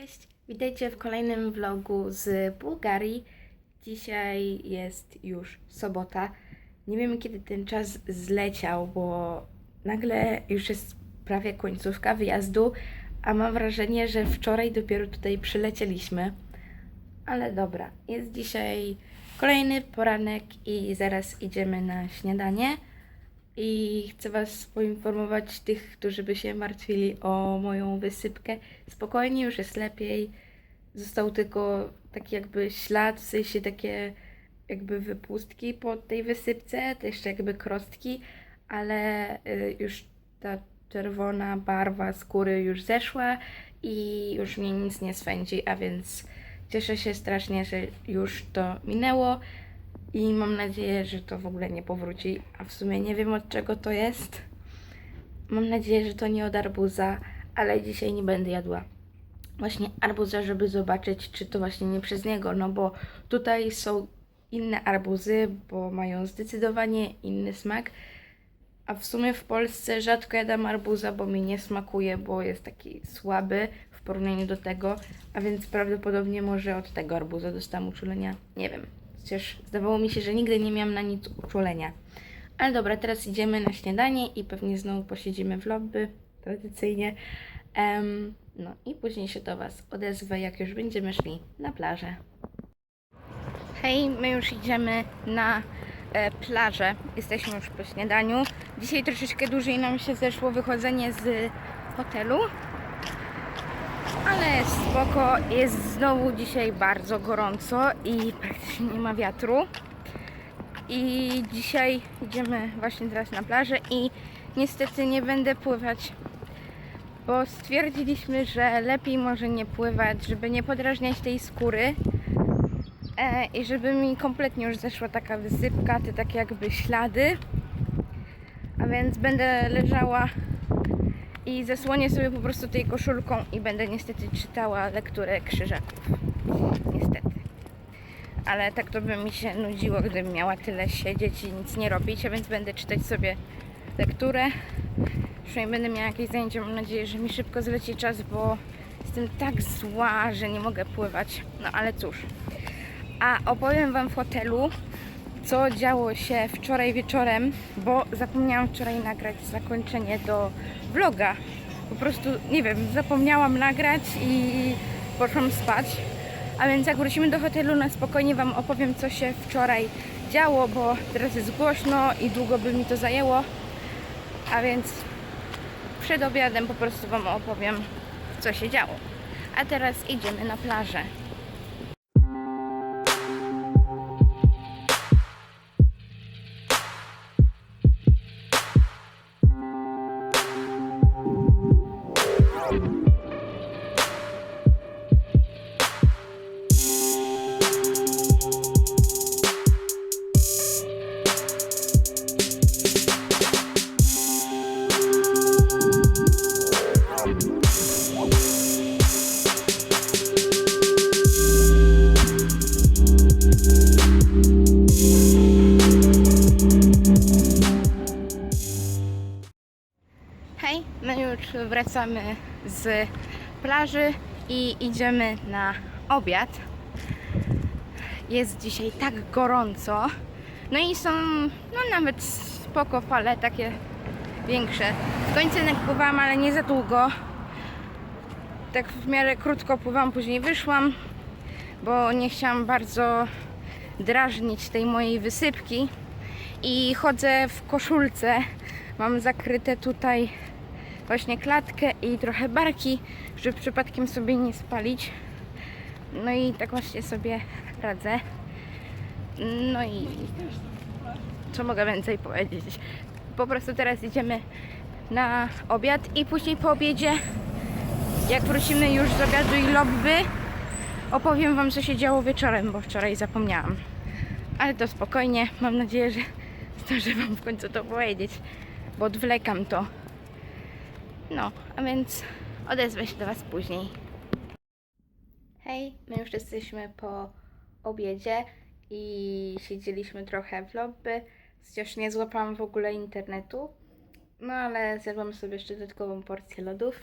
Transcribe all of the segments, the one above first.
Cześć, witajcie w kolejnym vlogu z Bułgarii. Dzisiaj jest już sobota. Nie wiem kiedy ten czas zleciał, bo nagle już jest prawie końcówka wyjazdu, a mam wrażenie, że wczoraj dopiero tutaj przylecieliśmy. Ale dobra, jest dzisiaj kolejny poranek i zaraz idziemy na śniadanie. I chcę Was poinformować, tych, którzy by się martwili o moją wysypkę. Spokojnie, już jest lepiej. Został tylko taki jakby ślad, w sensie takie jakby wypustki po tej wysypce, to jeszcze jakby krostki, ale y, już ta czerwona barwa skóry już zeszła i już mnie nic nie swędzi, a więc cieszę się strasznie, że już to minęło. I mam nadzieję, że to w ogóle nie powróci. A w sumie nie wiem od czego to jest. Mam nadzieję, że to nie od arbuza, ale dzisiaj nie będę jadła. Właśnie arbuza, żeby zobaczyć, czy to właśnie nie przez niego. No bo tutaj są inne arbuzy, bo mają zdecydowanie inny smak. A w sumie w Polsce rzadko jadam arbuza, bo mi nie smakuje, bo jest taki słaby w porównaniu do tego. A więc prawdopodobnie może od tego arbuza dostałam uczulenia. Nie wiem. Chociaż zdawało mi się, że nigdy nie miałam na nic uczulenia. Ale dobra, teraz idziemy na śniadanie i pewnie znowu posiedzimy w lobby, tradycyjnie. Em, no i później się do Was odezwę, jak już będziemy szli na plażę. Hej, my już idziemy na e, plażę. Jesteśmy już po śniadaniu. Dzisiaj troszeczkę dłużej nam się zeszło wychodzenie z hotelu. Ale spoko, jest znowu dzisiaj bardzo gorąco i praktycznie nie ma wiatru. I dzisiaj idziemy właśnie teraz na plażę i niestety nie będę pływać, bo stwierdziliśmy, że lepiej może nie pływać, żeby nie podrażniać tej skóry e, i żeby mi kompletnie już zeszła taka wysypka, te takie jakby ślady. A więc będę leżała i zasłonię sobie po prostu tej koszulką i będę niestety czytała lekturę krzyżaków. Niestety. Ale tak to by mi się nudziło, gdybym miała tyle siedzieć i nic nie robić, a więc będę czytać sobie lekturę. Przynajmniej będę miała jakieś zajęcie, mam nadzieję, że mi szybko zleci czas, bo jestem tak zła, że nie mogę pływać. No ale cóż. A opowiem Wam w hotelu, co działo się wczoraj wieczorem, bo zapomniałam wczoraj nagrać zakończenie do vloga. Po prostu, nie wiem, zapomniałam nagrać i poszłam spać. A więc jak wrócimy do hotelu, na spokojnie Wam opowiem, co się wczoraj działo, bo teraz jest głośno i długo by mi to zajęło. A więc przed obiadem po prostu Wam opowiem, co się działo. A teraz idziemy na plażę. Wracamy z plaży i idziemy na obiad. Jest dzisiaj tak gorąco. No i są no nawet spoko fale, takie większe. W końcynek pływałam, ale nie za długo. Tak w miarę krótko pływałam, później wyszłam, bo nie chciałam bardzo drażnić tej mojej wysypki. I chodzę w koszulce. Mam zakryte tutaj właśnie klatkę i trochę barki, żeby przypadkiem sobie nie spalić. No i tak właśnie sobie radzę. No i co mogę więcej powiedzieć? Po prostu teraz idziemy na obiad i później po obiedzie, jak wrócimy już z obiadu i lobby, opowiem Wam, co się działo wieczorem, bo wczoraj zapomniałam. Ale to spokojnie, mam nadzieję, że zdążę Wam w końcu to powiedzieć, bo odwlekam to. No, a więc odezwę się do Was później. Hej, my już jesteśmy po obiedzie i siedzieliśmy trochę w lobby. Chociaż nie złapałam w ogóle internetu. No ale zjadłam sobie jeszcze dodatkową porcję lodów.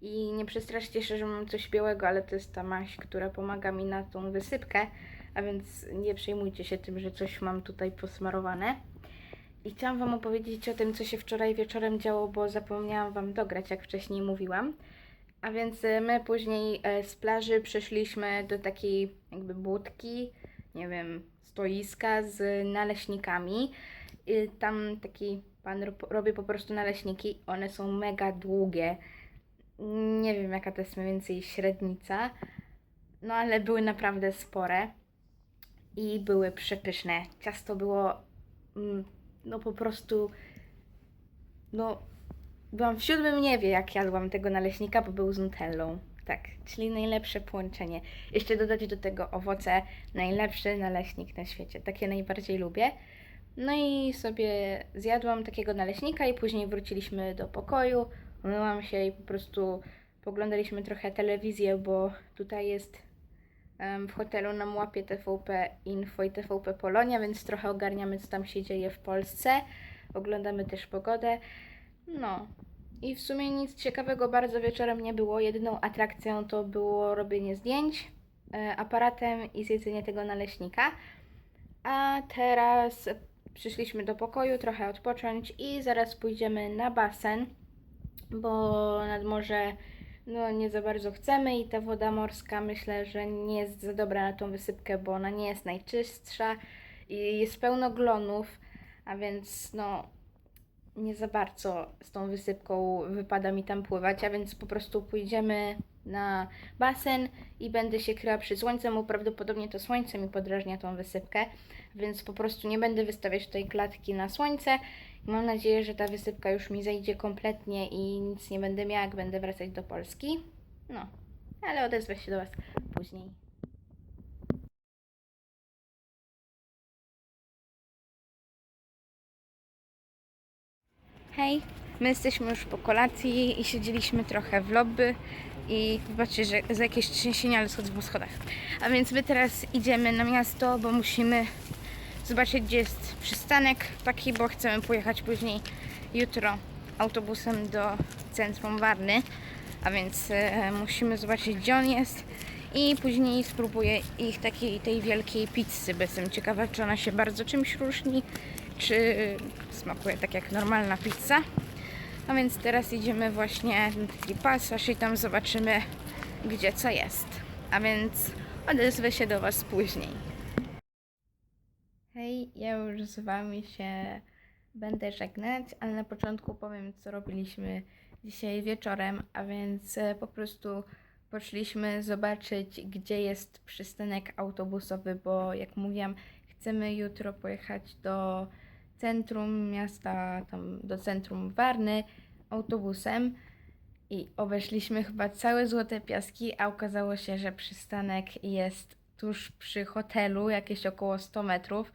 I nie przestraszcie się, że mam coś białego, ale to jest ta maść, która pomaga mi na tą wysypkę, a więc nie przejmujcie się tym, że coś mam tutaj posmarowane. I chciałam Wam opowiedzieć o tym, co się wczoraj wieczorem działo, bo zapomniałam Wam dograć, jak wcześniej mówiłam. A więc e, my później e, z plaży przeszliśmy do takiej jakby budki, nie wiem, stoiska z naleśnikami. I tam taki pan ro- robi po prostu naleśniki. One są mega długie. Nie wiem, jaka to jest mniej więcej średnica. No ale były naprawdę spore i były przepyszne. Ciasto było mm, no po prostu no byłam w siódmym niebie, jak jadłam tego naleśnika, bo był z nutellą. Tak, czyli najlepsze połączenie. Jeszcze dodać do tego owoce, najlepszy naleśnik na świecie. Takie najbardziej lubię. No i sobie zjadłam takiego naleśnika i później wróciliśmy do pokoju. Umyłam się i po prostu poglądaliśmy trochę telewizję, bo tutaj jest w hotelu nam łapie TVP Info i TVP Polonia, więc trochę ogarniamy, co tam się dzieje w Polsce. Oglądamy też pogodę. No. I w sumie nic ciekawego bardzo wieczorem nie było. Jedyną atrakcją to było robienie zdjęć e, aparatem i zjedzenie tego naleśnika. A teraz przyszliśmy do pokoju trochę odpocząć i zaraz pójdziemy na basen, bo nad morze no nie za bardzo chcemy i ta woda morska myślę, że nie jest za dobra na tą wysypkę, bo ona nie jest najczystsza i jest pełno glonów, a więc no nie za bardzo z tą wysypką wypada mi tam pływać, a więc po prostu pójdziemy na basen i będę się kryła przy słońcu, bo prawdopodobnie to słońce mi podrażnia tą wysypkę, więc po prostu nie będę wystawiać tutaj klatki na słońce. Mam nadzieję, że ta wysypka już mi zejdzie kompletnie i nic nie będę miała, jak będę wracać do Polski. No, ale odezwę się do Was później. Hej, my jesteśmy już po kolacji i siedzieliśmy trochę w lobby i zobaczcie, że za jakieś trzęsienia, ale schodzę po schodach. A więc my teraz idziemy na miasto, bo musimy zobaczyć, gdzie jest przystanek taki, bo chcemy pojechać później jutro autobusem do centrum Warny. A więc e, musimy zobaczyć, gdzie on jest i później spróbuję ich takiej tej wielkiej pizzy, bo jestem ciekawa, czy ona się bardzo czymś różni, czy smakuje tak jak normalna pizza. A więc teraz idziemy właśnie na taki pasaż i tam zobaczymy, gdzie co jest. A więc odezwę się do Was później. Już z Wami się będę żegnać, ale na początku powiem, co robiliśmy dzisiaj wieczorem, a więc e, po prostu poszliśmy zobaczyć, gdzie jest przystanek autobusowy, bo jak mówiłam, chcemy jutro pojechać do centrum miasta, tam do centrum Warny autobusem i obeszliśmy chyba całe Złote Piaski, a okazało się, że przystanek jest tuż przy hotelu, jakieś około 100 metrów,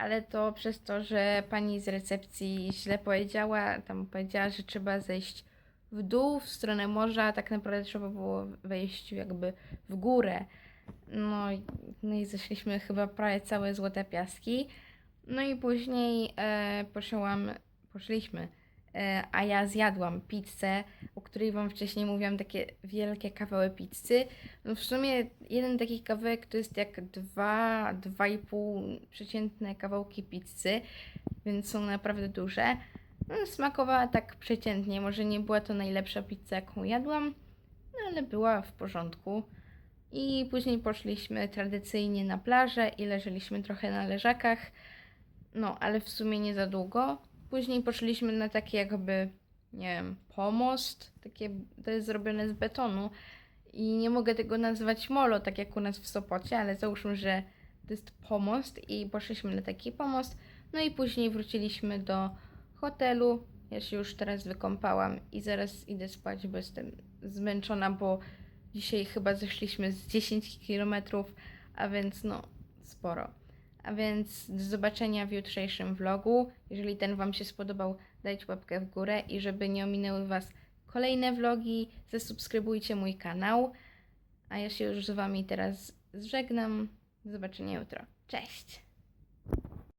ale to przez to, że pani z recepcji źle powiedziała, tam powiedziała, że trzeba zejść w dół, w stronę morza, tak naprawdę trzeba było wejść jakby w górę. No, i- no i zeszliśmy chyba prawie całe Złote Piaski. No i później e, poszłam, poszliśmy, e, a ja zjadłam pizzę, której Wam wcześniej mówiłam, takie wielkie kawały pizzy. No w sumie jeden taki kawałek to jest jak dwa, dwa i pół przeciętne kawałki pizzy, więc są naprawdę duże. No, smakowała tak przeciętnie, może nie była to najlepsza pizza, jaką jadłam, no ale była w porządku. I później poszliśmy tradycyjnie na plażę i leżeliśmy trochę na leżakach. No, ale w sumie nie za długo. Później poszliśmy na taki jakby, nie wiem, pomost. Takie, to jest zrobione z betonu. I nie mogę tego nazwać molo, tak jak u nas w Sopocie, ale załóżmy, że to jest pomost i poszliśmy na taki pomost. No i później wróciliśmy do hotelu. Ja się już teraz wykąpałam i zaraz idę spać, bo jestem zmęczona, bo dzisiaj chyba zeszliśmy z 10 km, a więc no sporo. A więc do zobaczenia w jutrzejszym vlogu. Jeżeli ten Wam się spodobał, dajcie łapkę w górę i żeby nie ominęły Was kolejne vlogi, zasubskrybujcie mój kanał. A ja się już z Wami teraz żegnam. Do zobaczenia jutro. Cześć!